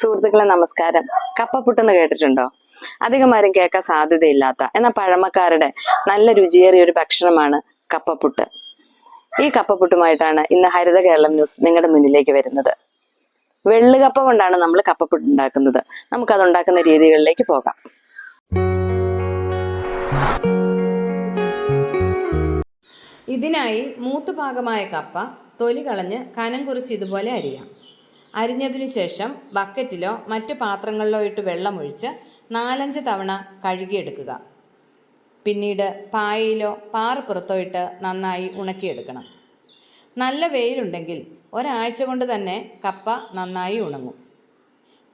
സുഹൃത്തുക്കളെ നമസ്കാരം. കപ്പപ്പുട്ടെന്ന് കേട്ടിട്ടുണ്ടോ? അധികം ആരും കേൾക്കാൻ സാധ്യതയില്ലാത്ത എന്നാൽ പഴമക്കാരുടെ നല്ല രുചിയേറിയ ഒരു ഭക്ഷണമാണ് കപ്പപ്പുട്ട് ഈ കപ്പപ്പുട്ടുമായിട്ടാണ് ഇന്ന് ഹരിത കേരളം ന്യൂസ് നിങ്ങളുടെ മുന്നിലേക്ക് വരുന്നത്. വെള്ളുകപ്പ കൊണ്ടാണ് നമ്മൾ കപ്പപ്പുട്ട് ഉണ്ടാക്കുന്നത്. നമുക്കത് ഉണ്ടാക്കുന്ന രീതികളിലേക്ക് പോകാം. ഇതിനായി മൂത്തുപാകമായ കപ്പ തൊലി കളഞ്ഞ് കനം കുറിച്ച് ഇതുപോലെ അരിയാം. അരിഞ്ഞതിനു ശേഷം ബക്കറ്റിലോ മറ്റു പാത്രങ്ങളിലോ ഇട്ട് വെള്ളമൊഴിച്ച് നാലഞ്ച് തവണ കഴുകിയെടുക്കുക. പിന്നീട് പായയിലോ പാറപ്പുറത്തോ ഇട്ട് നന്നായി ഉണക്കിയെടുക്കണം. നല്ല വെയിലുണ്ടെങ്കിൽ ഒരാഴ്ച കൊണ്ട് തന്നെ കപ്പ നന്നായി ഉണങ്ങും.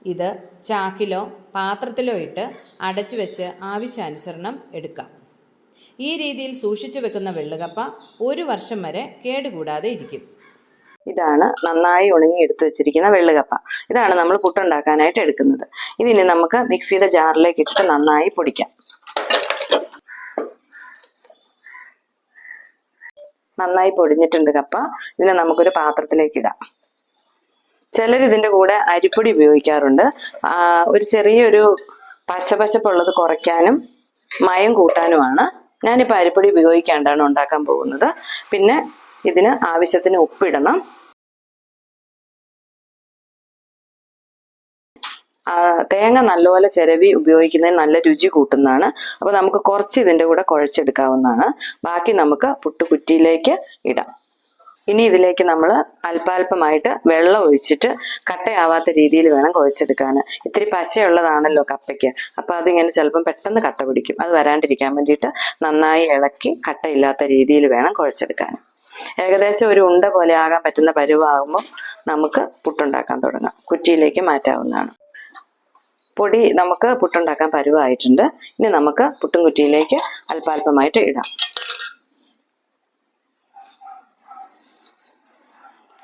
ഇത് ചാക്കിലോ പാത്രത്തിലോ ഇട്ട് അടച്ചു വെച്ച് ആവശ്യാനുസരണം എടുക്കാം. ഈ രീതിയിൽ സൂക്ഷിച്ചു വെക്കുന്ന വെള്ളുകപ്പ ഒരു വർഷം വരെ കേടുകൂടാതെ ഇരിക്കും. ഇതാണ് നന്നായി ഉണങ്ങി എടുത്തു വെച്ചിരിക്കുന്ന വെള്ളുകപ്പ. ഇതാണ് നമ്മൾ പുട്ടുണ്ടാക്കാനായിട്ട് എടുക്കുന്നത്. ഇതിനി നമുക്ക് മിക്സിയുടെ ജാറിലേക്ക് ഇട്ട് നന്നായി പൊടിക്കാം. നന്നായി പൊടിഞ്ഞിട്ടുണ്ട് കപ്പ. ഇതിനെ നമുക്കൊരു പാത്രത്തിലേക്ക് ഇടാം. ചിലർ ഇതിന്റെ കൂടെ അരിപ്പൊടി ഉപയോഗിക്കാറുണ്ട്. ഒരു ചെറിയൊരു പശപശപ്പുള്ളത് കുറയ്ക്കാനും മയം കൂട്ടാനുമാണ്. ഞാനിപ്പോൾ അരിപ്പൊടി ഉപയോഗിക്കാണ്ടാണ് ഉണ്ടാക്കാൻ പോകുന്നത്. പിന്നെ ഇതിന് ആവശ്യത്തിന് ഉപ്പിടണം. തേങ്ങ നല്ലപോലെ ചിരവി ഉപയോഗിക്കുന്നതിന് നല്ല രുചി കൂട്ടുന്നതാണ്. അപ്പോൾ നമുക്ക് കുറച്ച് ഇതിന്റെ കൂടെ കുഴച്ചെടുക്കാവുന്നതാണ്. ബാക്കി നമുക്ക് പുട്ടുകുറ്റിയിലേക്ക് ഇടാം. ഇനി ഇതിലേക്ക് നമ്മൾ അല്പാൽപമായിട്ട് വെള്ളം ഒഴിച്ചിട്ട് കട്ടയാവാത്ത രീതിയിൽ വേണം കുഴച്ചെടുക്കാൻ ഇത്തിരി പശയുള്ളതാണല്ലോ കപ്പയ്ക്ക്. അപ്പോൾ അതിങ്ങനെ ചിലപ്പം പെട്ടെന്ന് കട്ട പിടിക്കും. അത് വരാണ്ടിരിക്കാൻ വേണ്ടിയിട്ട് നന്നായി ഇളക്കി കട്ടയില്ലാത്ത രീതിയിൽ വേണം കുഴച്ചെടുക്കാൻ ഏകദേശം ഒരു ഉണ്ട പോലെ ആകാൻ പറ്റുന്ന പരുവാകുമ്പോൾ നമുക്ക് പുട്ടുണ്ടാക്കാൻ തുടങ്ങാം. കുറ്റിയിലേക്ക് മാറ്റാവുന്നതാണ്. പൊടി നമുക്ക് പുട്ടുണ്ടാക്കാൻ പരുവായിട്ടുണ്ട്. ഇനി നമുക്ക് പുട്ടും കുറ്റിയിലേക്ക് അല്പാൽപമായിട്ട് ഇടാം.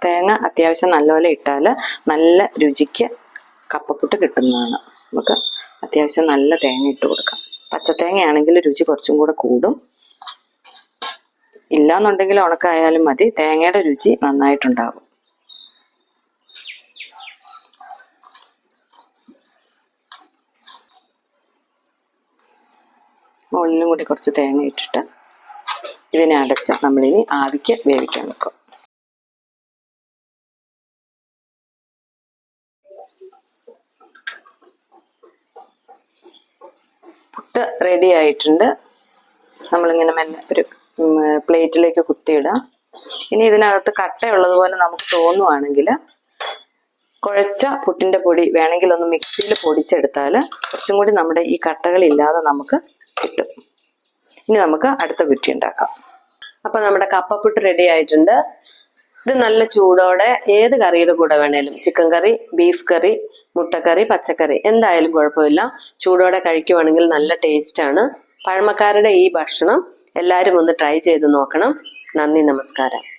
തേങ്ങ അത്യാവശ്യം നല്ലപോലെ ഇട്ടാൽ നല്ല രുചിക്ക് കപ്പപ്പുട്ട് കിട്ടുന്നതാണ്. നമുക്ക് അത്യാവശ്യം നല്ല തേങ്ങ ഇട്ട് കൊടുക്കാം. പച്ചത്തേങ്ങയാണെങ്കിൽ രുചി കുറച്ചും കൂടെ കൂടും. ഇല്ലാന്നുണ്ടെങ്കിൽ ഉണക്കായാലും മതി. തേങ്ങയുടെ രുചി നന്നായിട്ടുണ്ടാകും. മുകളിലും കൂടി കുറച്ച് തേങ്ങ ഇട്ടിട്ട് ഇതിനെ അടച്ച് നമ്മളിനി ആവിക്ക് വേവിക്കാൻ വെക്കും. പുട്ട് റെഡി ആയിട്ടുണ്ട്. നമ്മളിങ്ങനെ മെല്ലെ ഒരു പ്ലേറ്റിലേക്ക് കുത്തിയിടാം. ഇനി ഇതിനകത്ത് കട്ടയുള്ളത് പോലെ നമുക്ക് തോന്നുവാണെങ്കിൽ കുഴച്ച പുട്ടിന്റെ പൊടി വേണമെങ്കിൽ ഒന്ന് മിക്സിയിൽ പൊടിച്ചെടുത്താൽ കുറച്ചും കൂടി നമ്മുടെ ഈ കട്ടകളില്ലാതെ നമുക്ക് കിട്ടും. ഇനി നമുക്ക് അടുത്ത കുറ്റി ഉണ്ടാക്കാം. അപ്പൊ നമ്മുടെ കപ്പപ്പുട്ട് റെഡി ആയിട്ടുണ്ട്. ഇത് നല്ല ചൂടോടെ ഏത് കറിയുടെ കൂടെ വേണേലും ചിക്കൻ കറി ബീഫ് കറി മുട്ടക്കറി പച്ചക്കറി എന്തായാലും കുഴപ്പമില്ല. ചൂടോടെ കഴിക്കുവാണെങ്കിൽ നല്ല ടേസ്റ്റ് ആണ്. പഴമക്കാരുടെ ഈ ഭക്ഷണം എല്ലാവരും ഒന്ന് ട്രൈ ചെയ്ത് നോക്കണം. നന്ദി നമസ്കാരം.